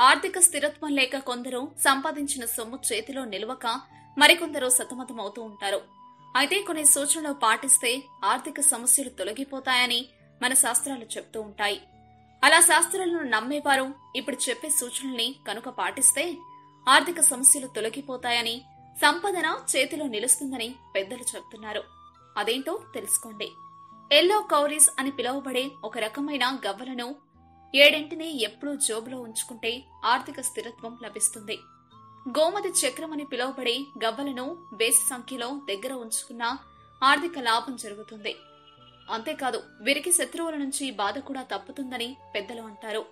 ఆర్థిక స్థిరత్వం లేక కొందరు సంపాదించిన సొమ్ము చేతిలో నిలవక మరికొందరు సతమతమవుతూ ఉంటారు. అయితే కొన్ని సూచనలు పాటిస్తే ఆర్థిక సమస్యలు తొలగిపోతాయని మన శాస్త్రాలు చెప్తూ ఉంటాయి. అలా శాస్త్రాలను నమ్మేవారు ఇప్పుడు చెప్పే సూచనల్ని కనుక పాటిస్తే ఆర్థిక సమస్యలు తొలగిపోతాయని సంపదన చేతిలో నిలుస్తుందని పెద్దలు చెప్తున్నారు. అదేంటో తెలుసుకోండి. ఎల్లో కౌరీస్ అని పిలువబడే ఒక రకమైన గవ్వలను ఏడింటిని ఎప్పుడూ జోబులో ఉంచుకుంటే ఆర్థిక స్థిరత్వం లభిస్తుంది. గోమతి చక్రం అని పిలువబడే గవ్వలను బేసి సంఖ్యలో దగ్గర ఉంచుకున్న ఆర్థిక లాభం జరుగుతుంది. అంతేకాదు వీరికి శత్రువుల నుంచి బాధ కూడా తప్పుతుందని పెద్దలు అంటారు.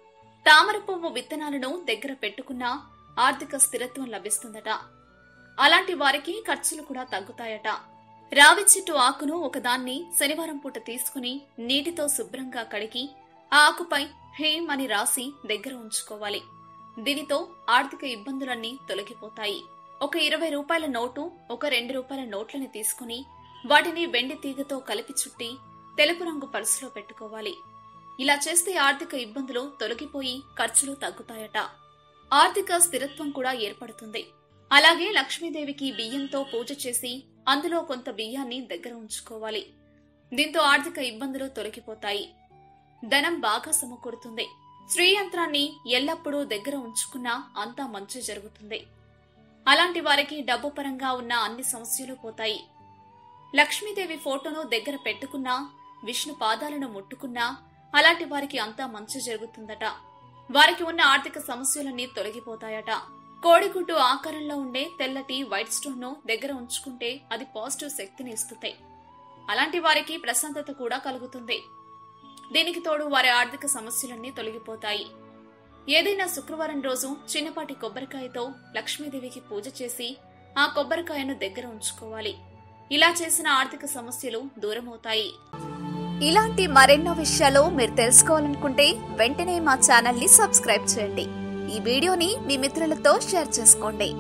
తామర పువ్వు విత్తనాలను దగ్గర పెట్టుకున్నా ఆర్థిక స్థిరత్వం లభిస్తుందట. అలాంటి వారికి ఖర్చులు కూడా తగ్గుతాయట. రావి చెట్టు ఆకును ఒకదాన్ని శనివారం పూట తీసుకుని నీటితో శుభ్రంగా కడిగి ఆ ఆకుపై హేమ్ అని రాసి దగ్గర ఉంచుకోవాలి. దీనితో ఆర్థిక ఇబ్బందులన్నీ తొలగిపోతాయి. ఒక ఇరవై రూపాయల నోటు ఒక రెండు రూపాయల నోట్లని తీసుకుని వాటిని వెండి తీగతో కలిపి చుట్టి తెలుపు రంగు పర్సులో పెట్టుకోవాలి. ఇలా చేస్తే ఆర్థిక ఇబ్బందులు తొలగిపోయి ఖర్చులు తగ్గుతాయట. ఆర్థిక స్థిరత్వం కూడా ఏర్పడుతుంది. అలాగే లక్ష్మీదేవికి బియ్యంతో పూజ చేసి అందులో కొంత బియ్యాన్ని దగ్గర ఉంచుకోవాలి. దీంతో ఆర్థిక ఇబ్బందులు తొలగిపోతాయి. ధనం బాగా సమకూరుతుంది. స్త్రీ యంత్రాన్ని ఎల్లప్పుడూ దగ్గర ఉంచుకున్నా అంతా మంచి జరుగుతుంది. అలాంటి వారికి డబ్బు పరంగా ఉన్న అన్ని సమస్యలు పోతాయి. లక్ష్మీదేవి ఫోటోను దగ్గర పెట్టుకున్నా విష్ణు పాదాలను ముట్టుకున్నా అలాంటి వారికి అంతా మంచి జరుగుతుందట. వారికి ఉన్న ఆర్థిక సమస్యలన్నీ తొలగిపోతాయట. కోడిగుడ్డు ఆకారంలో ఉండే తెల్లటి వైట్ స్టోన్ను దగ్గర ఉంచుకుంటే అది పాజిటివ్ శక్తిని ఇస్తుంది. అలాంటి వారికి ప్రశాంతత కూడా కలుగుతుంది. దీనికి తోడు వారి ఆర్థిక సమస్యలన్నీ తొలగిపోతాయి. ఏదైనా శుక్రవారం రోజు చిన్నపాటి కొబ్బరికాయతో లక్ష్మీదేవికి పూజ చేసి ఆ కొబ్బరికాయను దగ్గర ఉంచుకోవాలి. ఇలా చేసిన ఆర్థిక సమస్యలు దూరమవుతాయి. ఇలాంటి మరెన్నో విషయాలు మీరు తెలుసుకోవాలనుకుంటే వెంటనే మా ఛానల్ని సబ్స్క్రైబ్ చేయండి. ఈ వీడియోని మీ మిత్రులతో షేర్ చేసుకోండి.